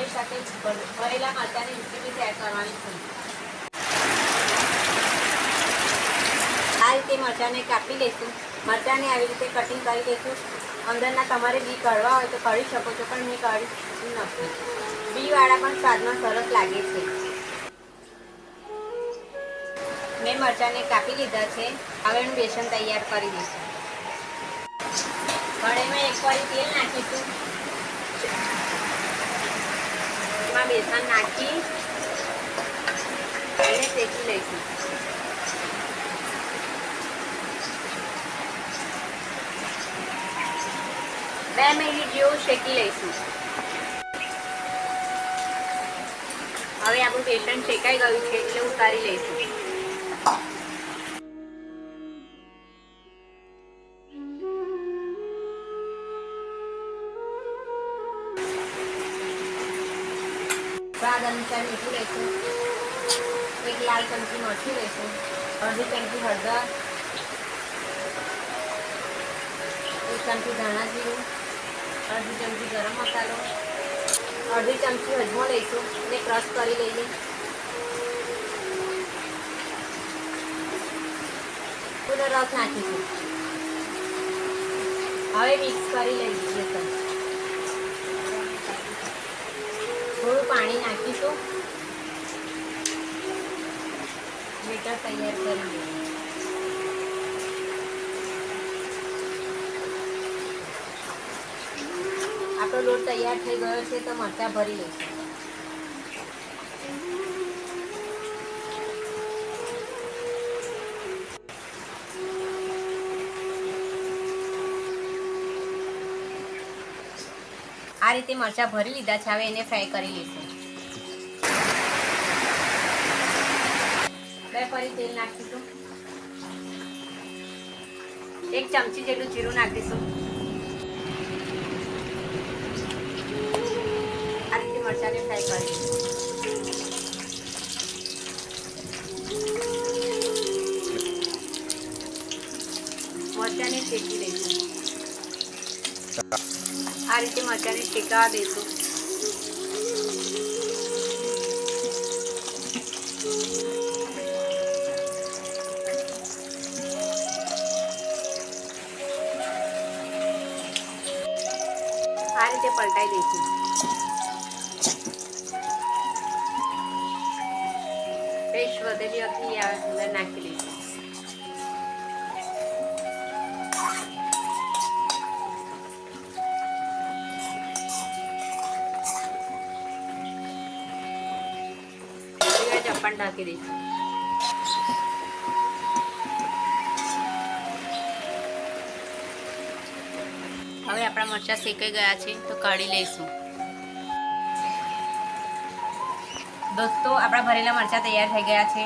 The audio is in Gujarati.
ભરેલા મરચાંની રેસીપી તૈયાર કરવાની છું. આ રીતે મરચાંને કાપી લઈશું મરચાંને આવી રીતે કટિંગ કરી લઈશું અંદરના તમારે બી કરવા હોય તો કરી શકો છો, પણ મેં કાઢી નથી. બીવાળા પણ સ્વાદમાં સરસ લાગે છે. મેં મરચાંને કાપી લીધા છે. હવે હું બેસન તૈયાર કરી દઈશું. કઢાઈમાં એક વારી તેલ નાખીશું. એમાં બેસન નાખી શેકી લઈશું બે મિનિટ જેવું શેકી લઈશું હવે આપણું બેસન શેકાઈ ગયું છે એટલે ઉતારી લઈશું સ્વાદ અનુસાર મીઠું લઈશું એક લાલ ચમચી મરચું લઈશું અડધી ચમચી હળદર. એક ચમચી ધાણા જીરું અડધી ચમચી ગરમ મસાલો. અડધી ચમચી હજમો લઈશું. અને ક્રશ કરી લઈએ. પૂરો રસ નાખીશું. હવે મિક્સ કરી લઈએ બેસન થોડું પાણી નાખીશું. બેટર તૈયાર કરી લઈએ. આપણો લોટ તૈયાર થઈ ગયો છે તો મરચાં ભરી લઈશું. આ રીતે મરચાં ભરી લીધા છે. હવે એને ફ્રાય કરી લઈશું. બે ફરી તેલ નાખીશું. એક ચમચી જેટલું જીરું નાખીશું. આ રીતે મરચાંને ફ્રાય કરીશું મરચાંને શેકી લઈશું. આ રીતે મરચાંને શેકાવા દઈશું. આ રીતે પલટાઈ દઈશું. પેસ્ટ વધેલી હતી અંદર નાખી દઈશું. થોડી ઢાંકી દઈશું. હવે આપણા મરચાં શેકાઈ ગયા છે, તો કાઢી લઈશું. દોસ્તો, આપણા ભરેલા મરચાં તૈયાર થઈ ગયા છે.